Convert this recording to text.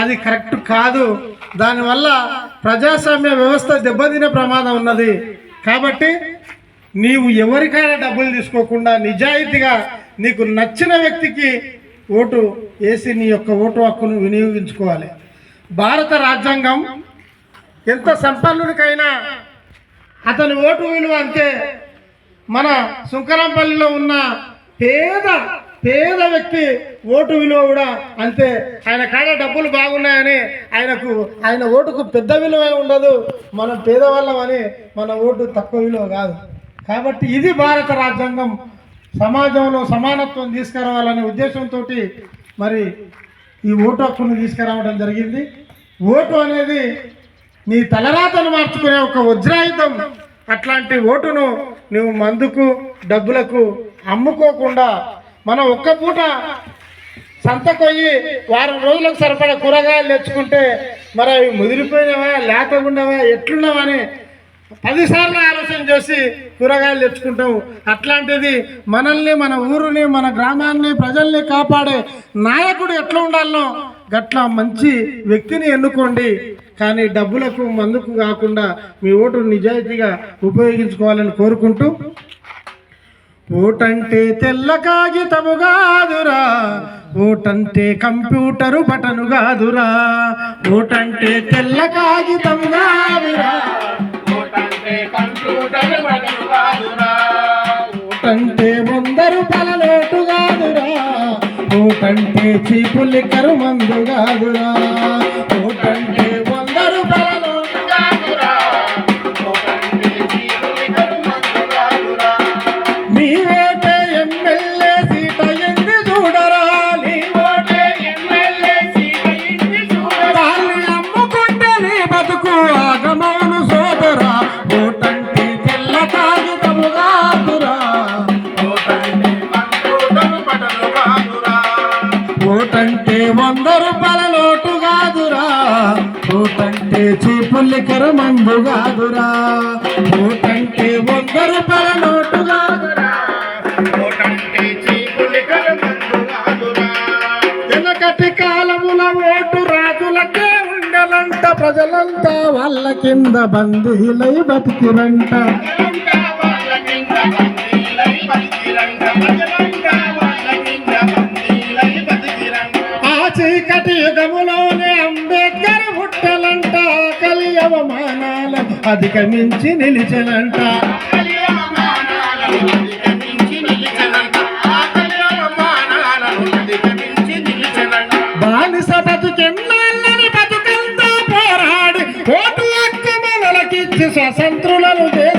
అది కరెక్ట్ కాదు. దానివల్ల ప్రజాస్వామ్య వ్యవస్థ దెబ్బతినే ప్రమాదం ఉన్నది. కాబట్టి నీవు ఎవరికైనా డబ్బులు తీసుకోకుండా నిజాయితీగా నీకు నచ్చిన వ్యక్తికి ఓటు వేసి నీ యొక్క ఓటు హక్కును వినియోగించుకోవాలి. భారత రాజ్యాంగం ఎంత సంపన్నుడికైనా అతని ఓటు విలువ అంతే. మన సుంకరంపల్లిలో ఉన్న పేద పేద వ్యక్తి ఓటు విలువ కూడా అంతే. ఆయన కాడ డబ్బులు బాగున్నాయని ఆయనకు ఆయన ఓటుకు పెద్ద విలువ ఉండదు. మనం పేదవాళ్ళం అని మన ఓటు తక్కువ విలువ కాదు. కాబట్టి ఇది భారత రాజ్యాంగం. సమాజంలో సమానత్వం తీసుకురావాలనే ఉద్దేశంతో మరి ఈ ఓటు హక్కును తీసుకురావడం జరిగింది. ఓటు అనేది నీ తలరాతను మార్చుకునే ఒక వజ్రాయుధం. అట్లాంటి ఓటును నువ్వు మందుకు డబ్బులకు అమ్ముకోకుండా మనం ఒక్క పూట సంతకొయ్యి వారం రోజులకు సరిపడా కూరగాయలు తెచ్చుకుంటే మరి అవి ముదిరిపోయినవా లేకపోయినవా ఎట్లున్నావా అని పదిసార్లు ఆలోచన చేసి కూరగాయలు తెచ్చుకుంటాం. అట్లాంటిది మనల్ని మన ఊరిని మన గ్రామాన్ని ప్రజల్ని కాపాడే నాయకుడు ఎట్లా ఉండాలనో గట్ల మంచి వ్యక్తిని ఎన్నుకోండి. కానీ డబ్బులకు మందుకు కాకుండా మీ ఓటు నిజాయితీగా ఉపయోగించుకోవాలని కోరుకుంటూ ఓటంటే తెల్ల కాగితము కాదురా ఓటంటే కంప్యూటరు బటను కాదురా. ఓటంటే తెల్ల కాగితము కాదురా ఓటంటే వంద రూపాయల నోటు కాదురా ఓటంటే చీపు లిక్కరు మందు కాదురా. ఓటంటే ఓటంటే వంద రూపాయల నోటు కాదురా. ఓటంటే చీపుల్లికర మందు కాదురా. ఓటంటే వంద రూపాయల నోటు కాదురా. వెనకటి కాలముల ఓటు రాజులకే ఉండలంట. ప్రజలంతా వాళ్ళ కింద బందీలై బతికిరంట. చీకటి యుగములోనే అంబేద్కర్ పుట్టలంట ఆకలి అవమానాలను అధిగమించి నిలిచనంట బానిస బతుకెన్నాళ్ళని బతుకంతా పోరాడి ఓటు హక్కు మనలకిచ్చి స్వతంత్రులను తెల్ల